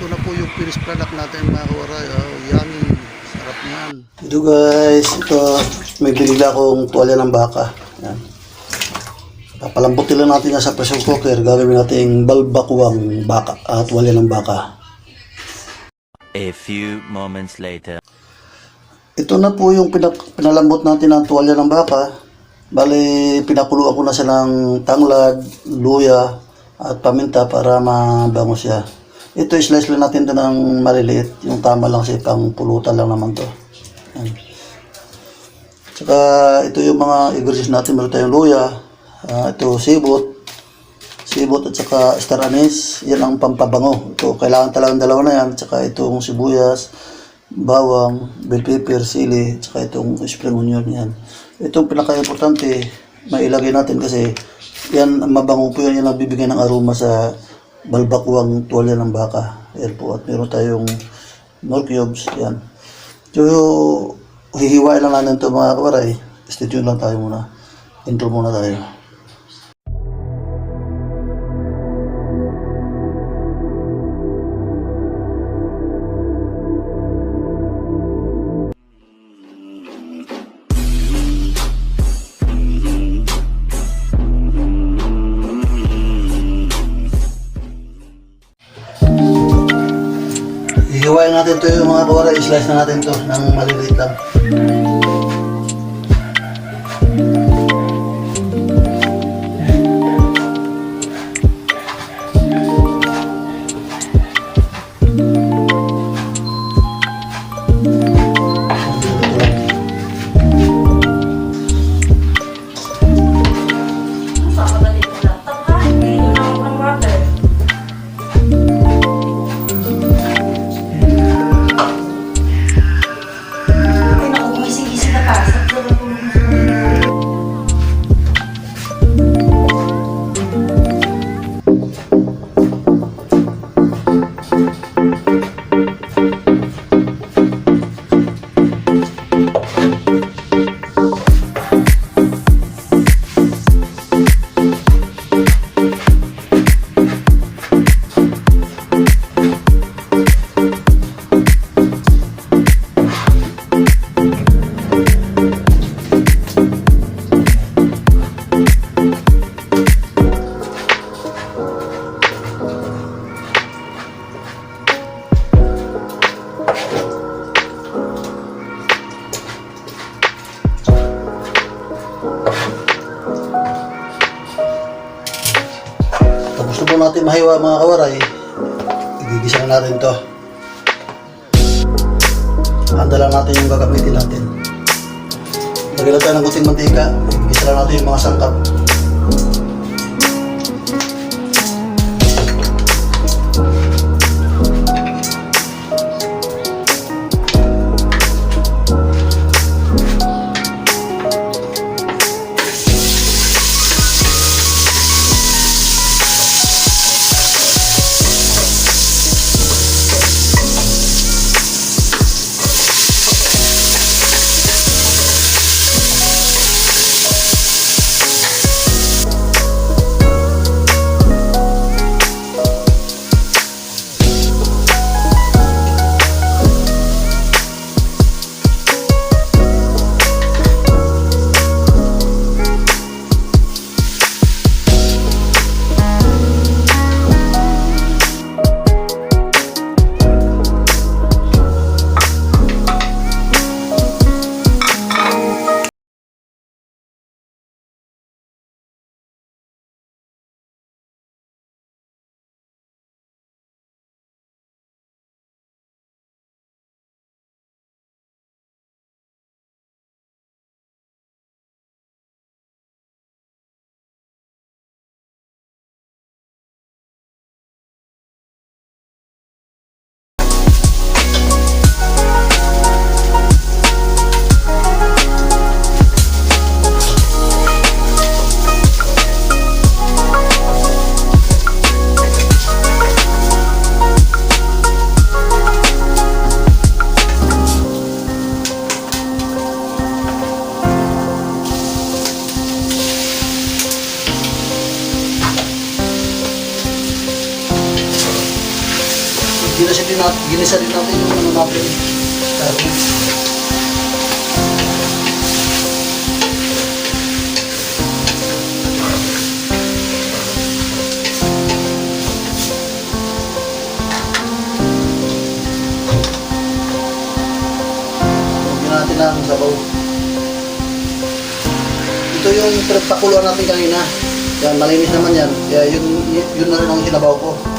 ito na po yung finished product natin mga kawaray. Oh, yummy. Sarap niyan. Ito guys, ito may binigla akong tuwalya ng baka. Yan. Papalambutin lang natin yan sa pressure cooker. Gagawin natin balbakuang baka at tuwalya ng baka. A few moments later. Ito na po yung pinak- pinalambot natin ng tuwalya ng baka. Bali, pinakuluan ko na siya ng tanglad, luya, at paminta para mabango siya. Ito, slice lang natin ito ng maliliit. Yung tama lang siya, pang pulutan lang naman to. Tsaka, ito yung mga ingredients natin. Meron tayong luya, ah, ito sibot, sibot at saka star anise. Yan ang pampabango. Ito, kailangan talagang dalawa na yan. Tsaka itong sibuyas, bawang, bell pepper, sili, tsaka itong spring onion yan. Itong pinaka-importante, mailagay natin kasi yan, mabango po yan, yan ang bibigyan ng aroma sa balbakuang tuwalya ng baka. Yan po, at meron tayong nor cubes, yan. So, hihiwain lang natin ito mga kawaray. Stay tuned lang tayo muna. Intro muna tayo. Hihiwain natin ito yung mga kawaray. Slice na natin ito ng maliliit lang. Mahiwa mga kawaray. Igigisa na natin to. Handa lang natin yung gagamitin natin. Lagyan tayo ng kuting mantika. Igigisa lang natin yung mga sangkap. Ginisa din natin, ginisa din natin yung ano natin. Karne. Lagyan natin ng sabaw. Ito yung pinagpakuluan natin kanina. Yan, malinis naman yan. Kaya yun, yun na rin ang sinabaw ko.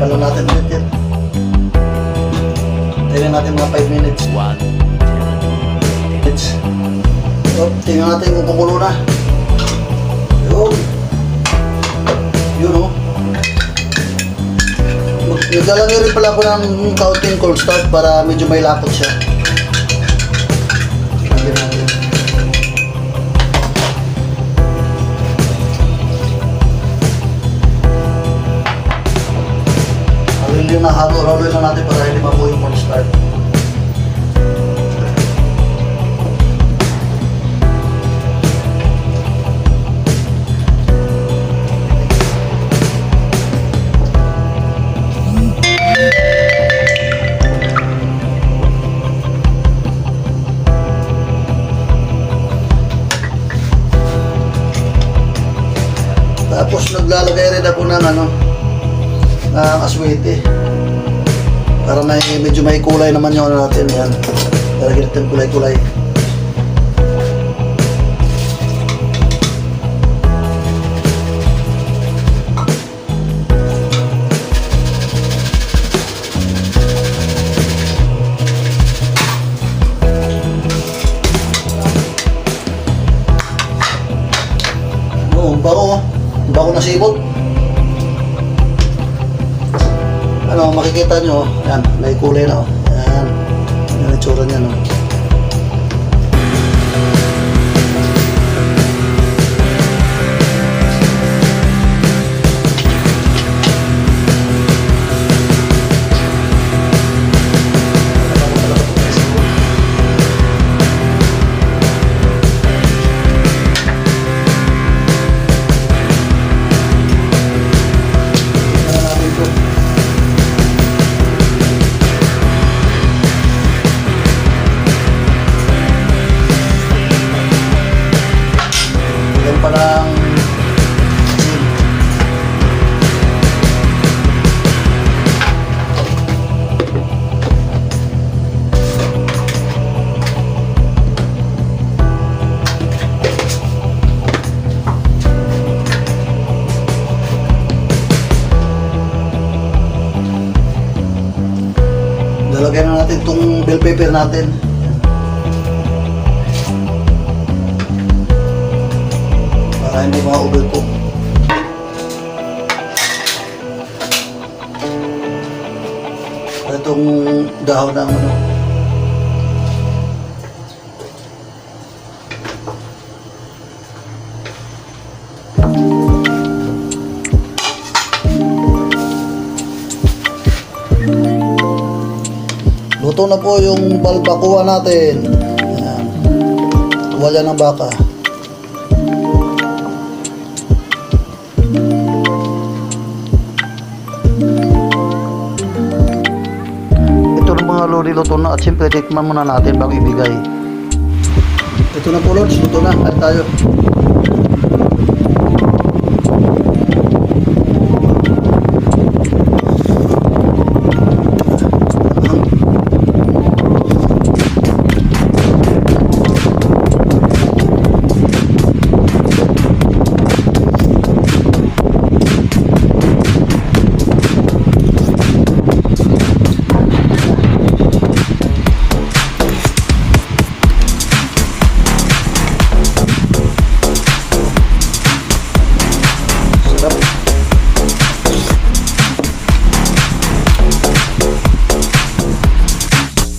Lang natin ulit yan. Tingnan natin mga 5 minutes. One. minutes. So, tingnan natin kung kumulo na. Yun. Yun o. Mag- Naglalagay rin pala ako ng kaunting cornstarch para medyo may lapot siya. Halo na halo, halo lang natin para hindi mabuo yung cornstarch. Tapos naglalagay rin ako ng ano, ng aswete. Para may medyo may kulay naman yung ano natin yan. Lalagyan natin kulay-kulay. Bako. Ang bako na sibot. Ano, makikita nyo, yan, may kulay na. oh. Yan, yan ang itsura niya. No? Pepper natin. Para hindi ma-overcook. Itong dahon ng ano. Luto na po yung balbakuha natin. Ayan. Tuwalya ng baka. Ito ng mga lori luto na at siyempre tikman muna natin bago ibigay. Ito na po Lords, luto na. At tayo.